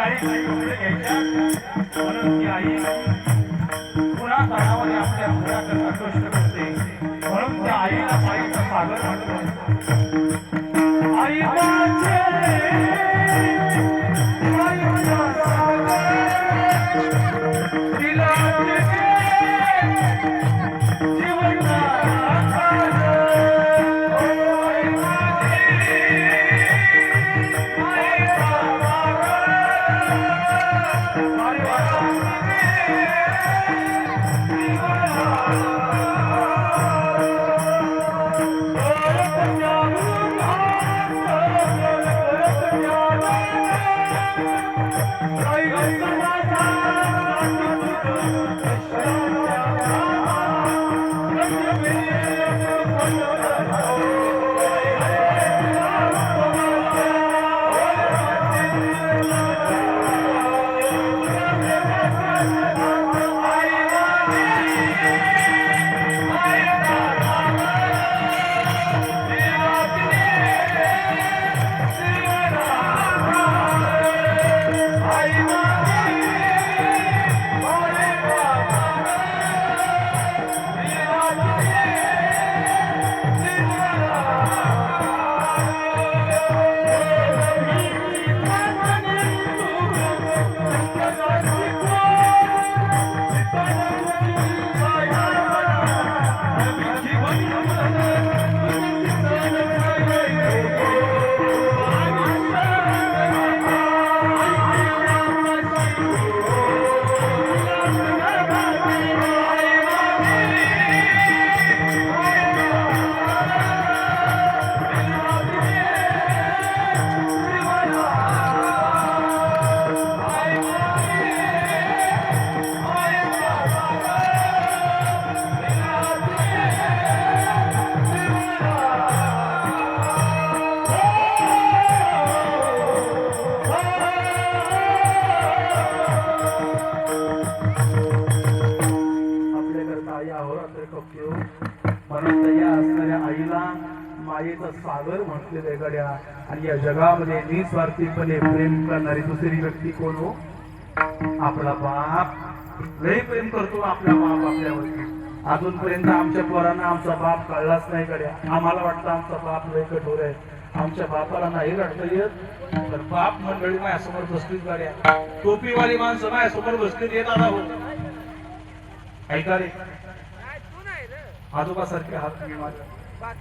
साडी कपडे घ्यायच्या. म्हणून ती आई पुन्हा तणावाने आपल्या मुलाकडे कष्ट करते. म्हणून त्या आईला आईचा सागर म्हणतो. अहोरात्र कप्यो म्हणून असणाऱ्या आईला मायेचा सागर म्हटलेलं गड्या. आणि या जगामध्ये निस्वार्थीपणे प्रेम करणारी दुसरी व्यक्ती कोण हो? आपला बाप. लय प्रेम करतो आपला बाप आपल्यावरती. अजूनपर्यंत आमच्या पोरांना आमचा बाप कळलाच नाही गड्या. आम्हाला वाटतं आमचा बाप लय कठोर आहे. आमच्या बापाला नाही रडता येत. तर बाप मंडळी माझ्यासमोर बसलीच गाड्या. टोपीवाली माणसं माझ्यासमोर बसलीच येत आला हो. ऐका रे. आजोबासारखे हात मी माझ्या.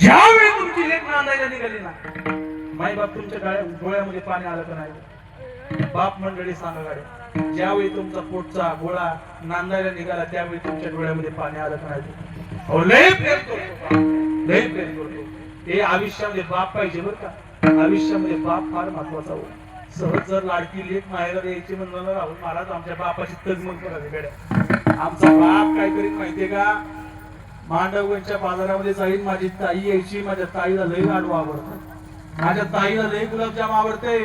ज्यावेळी तुमची लेख नांदायला निघाली ना माई बाप तुमच्या गाड्या डोळ्यामध्ये पाणी आलं का नाही? बाप मंडळी सांगा गाड्या ज्यावेळी तुमचा पोटचा गोळा नांदायला निघाला त्यावेळी तुमच्या डोळ्यामध्ये पाणी आलं का नाही? लय प्रेम करतो लय प्रेम करतो. हे आयुष्यामध्ये बाप पाहिजे बरं का? आयुष्यामध्ये बाप फार महत्त्वाचा हो. सहज जर लाडकी लेख माहेर यायची म्हणलं राहुल महाराज आमच्या बापाची तजमग करावी गड्या आमचा बाप काय करीत माहितीये का? मांडवगंजच्या बाजारामध्ये जाईल माझी ताई यायची माझ्या ताईला लई लाडू आवडतं माझ्या ताईला लई गुलाबजाम आवडते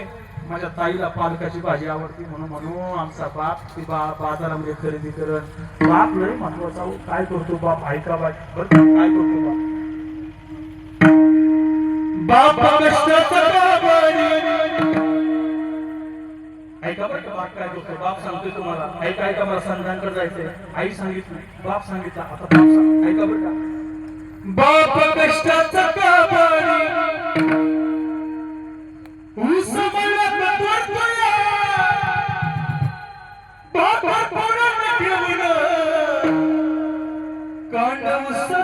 माझ्या ताईला पालकाची भाजी आवडते म्हणून म्हणून आमचा बाप ती बा बाजारामध्ये खरेदी करत बाप लई महत्त्वाचा काय करतो बाप ऐका बाय बरं काय करतो बाप बाप ऐका बरं? पाठ काय करतोय बाप सांगतोय तुम्हाला. ऐका ऐका मला संतांकडे जायचंय. आई सांगितली बाप सांगितला. आता बाप सांग. ऐका बरं का? बाप कष्टाचा कांड ऊस